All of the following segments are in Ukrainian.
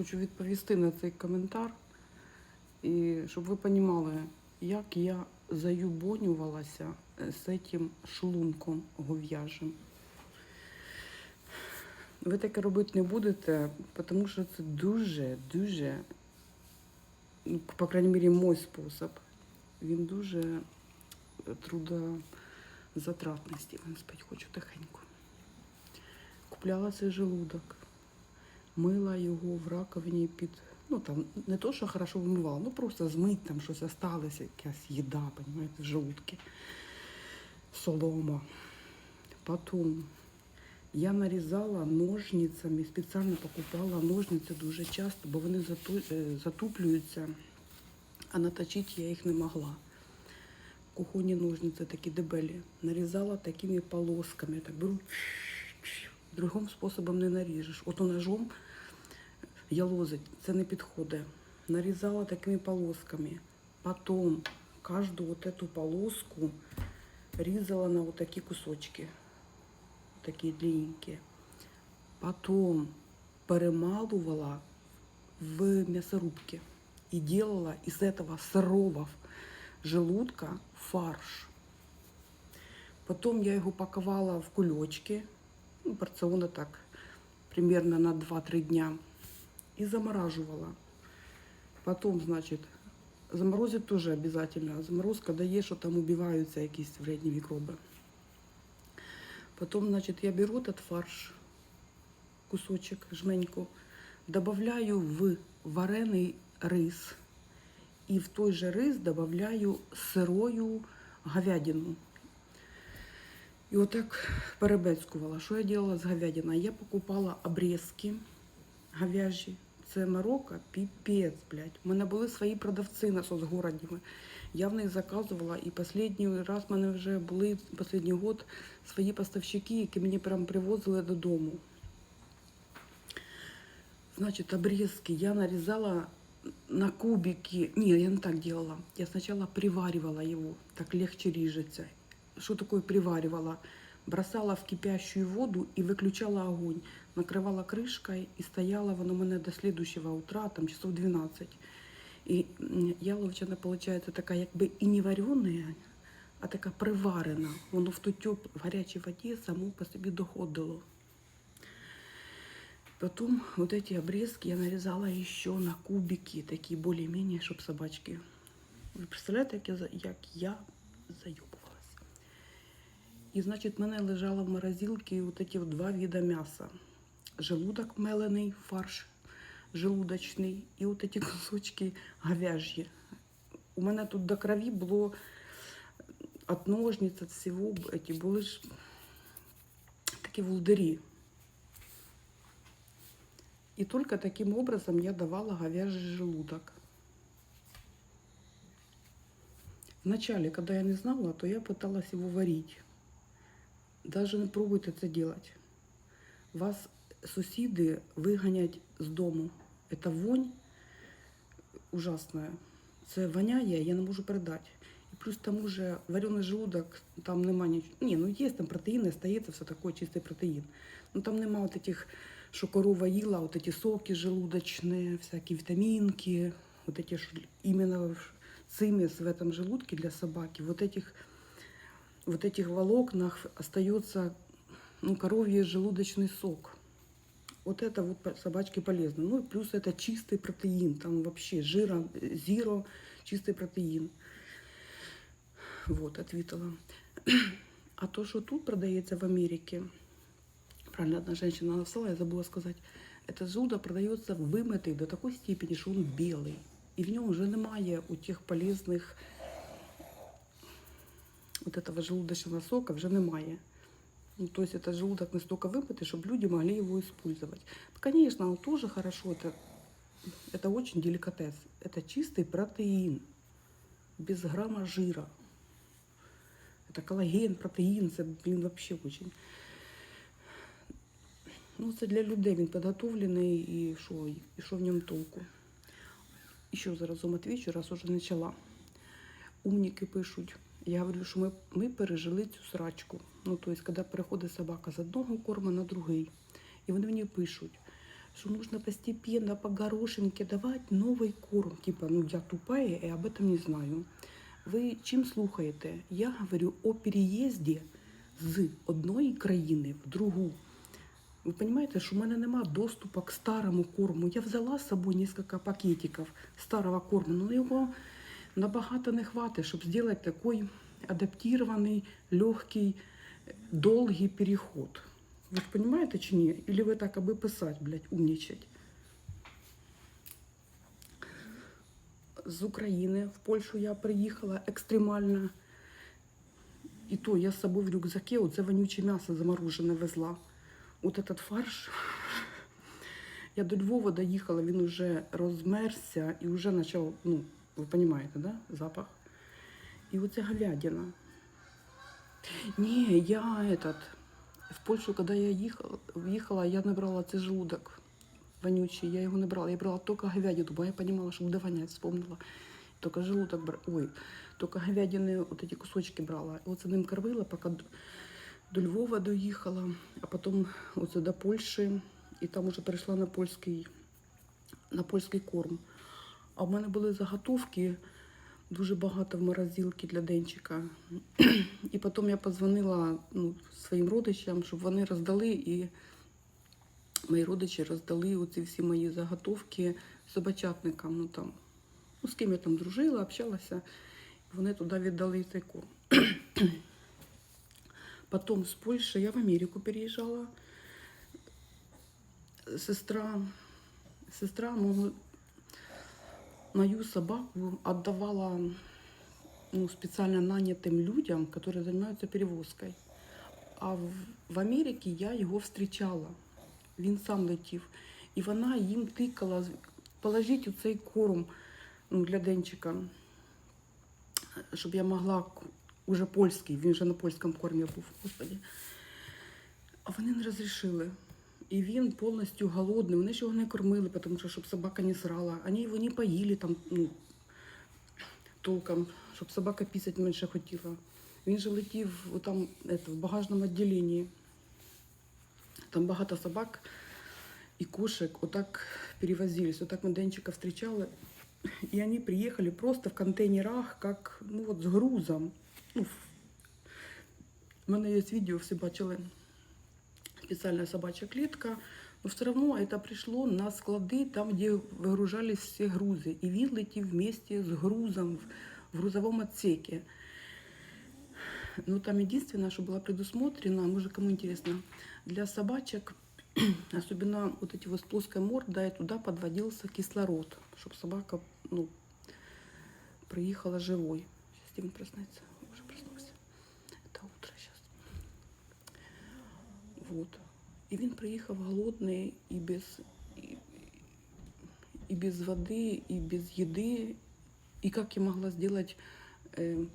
хочу відповісти на цей коментар. І щоб ви розуміли, як я заюбонювалася е, з цим шлунком гов'яжим. Ви таке робити не будете, тому що це дуже, дуже, ну, по крайній мірі, мій спосіб. Він дуже трудозатратний. Спать хочу тихенько. Купляла цей желудок, мила його в раковині під. Ну там не то, що хорошо вимивала, ну просто змить там щось осталося, якась їда, понимаєте, в желудки. Солома. Потім я нарізала ножницями, спеціально покупала ножниці дуже часто, бо вони е, затуплюються, а наточити я їх не могла. Кухонні ножниці такі дебелі. Нарізала такими полосками. Так беру, другим способом не наріжеш. Ото ножом ялозить, це не підходить. Нарізала такими полосками. Потом каждую вот эту полоску різала на вот такі кусочки. Такі длинненькі. Потом перемалувала в мясорубке и делала из этого сырого желудка фарш. Потом я його паковала в кульочки, ну, порционно так, примерно на 2-3 дня, и замораживала. Потом, значит, заморозить тоже обязательно. Заморозка дає, що там убиваються якісь вредні мікроби. Потом, значит, я беру этот фарш, кусочек, жменьку, добавляю в варений рис. І в той же рис добавляю сирою говядину. І отак перебецькувала. Що я робила з говядиною? Я покупала обрізки говяжі. Це Марокко, піпець, блядь. У мене були свої продавці на соцгороді. Я в них заказувала, і останній раз в мене вже були останній год свої поставщики, які мені прям привозили додому. Значит, обрезки я нарезала на кубики. Не, я не так делала. Я сначала приваривала его, так легче режется. Что такое приваривала? Бросала в кипящую воду и выключала огонь. Накрывала крышкой и стояла воно у мене до следующего утра, там часов 12. І м, яловичина, получается, така якби і не варена, а така приварена. Воно в ту теп... в гарячій воді само по собі доходило. Потом вот эти обрезки я нарезала еще на кубики, такие более-менее, чтобы собачки. Ви представляєте, як я, за- як я заюбувалась? І, значить, в мене лежало в морозилці вот эти вот два вида м'яса. Желудок мелений, фарш желудочний, і от эти кусочки говяжьи. У мене тут до крові було от ножниць, от всього, эти були ж такі волдирі. И только таким образом я давала говяжий желудок. Вначале, когда я не знала, то я пыталась его варить. Даже не пробуйте це делать. Вас сусіди виганять з дому. Це вонь ужасна. Це воняє, я не можу передати. І плюс тому же варений желудок, там нема нічого. Ні, ну є там протеїни, стається все таке, чистий протеїн. Ну там нема от этих, що корова їла, от эти соки желудочні, всякі вітамінки, вот эти ж іменно цимес в этом желудке для собаки, вот этих, вот этих волокнах остается ну, коровий желудочный сок. Вот это вот собачке полезно. Ну и плюс это чистый протеин. Там вообще жира зеро, чистый протеин. Вот, ответила. А то, что тут продается в Америке, правильно, одна женщина написала, я забыла сказать, этот желудок продается вымытый до такой степени, что он белый. И в нем уже немає у тих полезных вот этого желудочного сока вже немає. Ну, то есть это желудок настолько вымытый, чтобы люди могли его использовать. Конечно, он тоже хорошо, это, это очень деликатес. Это чистый протеин, без грамма жира. Это коллаген, протеин, это, блин, вообще очень. Ну, це для людей він підготовлений і що, і що в ньому толку. І що зараз вам відвічу, раз уже почала. Умніки пишуть. Я говорю, що ми, ми пережили цю срачку. Ну, тобто, коли переходить собака з одного корма на другий. І вони мені пишуть, что нужно постепенно по горошинке давать новый корм. Типа, ну я тупая и об этом не знаю. Ви чим слухаєте? Я говорю о переїзді з одної країни в другу. Ви розумієте, що в мене немає доступу к старому корму. Я взяла з собою кілька пакетиків старого корму, але його набагато не хватить, щоб зробити такий адаптирований, легкий, довгий переход. Ви ж розумієте чи ні? Или ви так аби писати, блядь, умнічать? З України в Польщу я приїхала екстремально. І то я з собою в рюкзаке оце вонюче м'ясо заморожене везла. От этот фарш. Я до Львова доїхала, він уже розмерзся і вже почав, ну, ви розумієте, да? запах. І оця говядина. Ні, я этот, в Польщу, коли я їхала, я не брала цей желудок вонючий, я його не брала. Я брала тільки говядину, бо я розуміла, що буде вспомнила. Тільки желудок брала. Ой, тільки говядини, от ці кусочки брала. Оце ним кормила, поки до Львова доїхала, а потім оце до Польщі, і там уже перейшла на польський, на польський корм. А в мене були заготовки дуже багато в морозилці для денчика. І потім я позвонила ну, своїм родичам, щоб вони роздали, і мої родичі роздали оці всі мої заготовки собачатникам. Ну, там, ну, з ким я там дружила, общалася. Вони туди віддали цей корм. Потом с Польши я в Америку переезжала. Сестра, сестра мою, мою собаку отдавала ну, специально нанятым людям, которые занимаются перевозкой. А в, в Америці я його встрічала. Він сам летів. І вона їм тикала, положіть у цей корм ну, для денчика, щоб я могла уже польський, він вже на польському кормі був, господі. А вони не розрішили. І він повністю голодний. Вони ж його не кормили, тому що щоб собака не срала. Вони його не поїли там, ну, толком, щоб собака пісять менше хотіла. Він же летів там, в багажному відділенні. Там багато собак і кошек отак перевозились. Отак ми Денчика встречали. И они приехали просто в контейнерах, как ну, вот, с грузом. Ну, в мене є відео, всі бачили спеціальна собача клітка. Но все равно это пришло на склади, там, де вигружались всі грузи. І він летів вместе з грузом в, в грузовому отсеке. Ну, там единственное, что было предусмотрено, может, кому интересно, для собачек, особенно вот эти вот с плоской мордой, туда подводился кислород, чтобы собака, ну, приехала живой. Сейчас Стивен проснется, Вот. І він приїхав голодний і без, і, і без води, і без їди. І як я могла сделать э,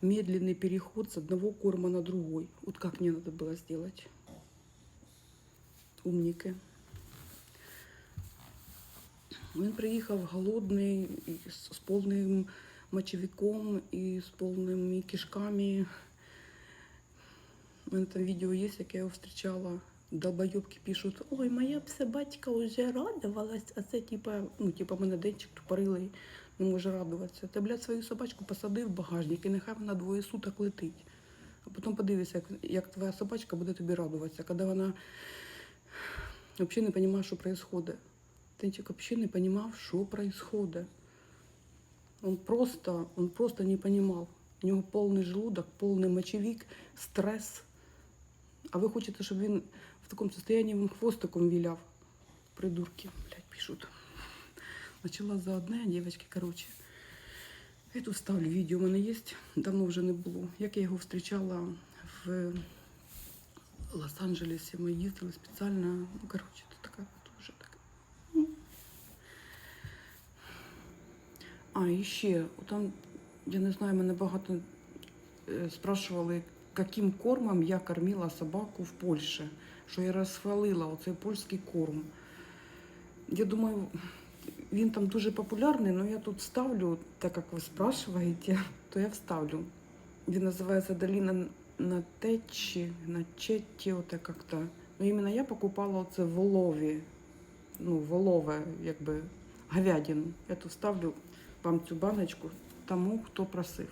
медленный переход с одного корма на другой? Вот как мне надо было сделать? Умники. Він приїхав голодний, і з, з повним мочевиком і з повними кишками. У мене там відео є, як я зустрічала. Долбойобки пишуть, ой, моя б собачка вже радувалась, а це типа, ну, типа мене денчик тупорилий, не може радуватися. Ти, блядь, свою собачку посадив в багажник і нехай вона двоє суток летить. А потім подивися, як, як твоя собачка буде тобі радуватися, коли вона взагалі не розуміє, що відбувається. Денчик взагалі не розумів, що відбувається. Он просто, он просто не понимал. У нього повний желудок, повний мочевик, стрес. А ви хочете, щоб він в такому состоянии він хвостиком віляв? Придурки, блядь, пишуть. Начала за одне, дівчатки, короче. Я тут ставлю відео, у мене є, давно вже не було. Як я його зустрічала в Лос-Анджелесі, ми їздили спеціально. Ну, короче, це така дуже така. ну. А, і ще, там, я не знаю, мене багато е, спрашували, яким кормом я кормила собаку в Польщі, що я розхвалила оцей польський корм. Я думаю, він там дуже популярний, але я тут ставлю, так як ви спрашиваєте, то я вставлю. Він називається Доліна на течі, на четі, оте як-то. Ну, іменно я покупала оце в Лові. ну, волове, якби говядину. Я тут ставлю вам цю баночку тому, хто просив.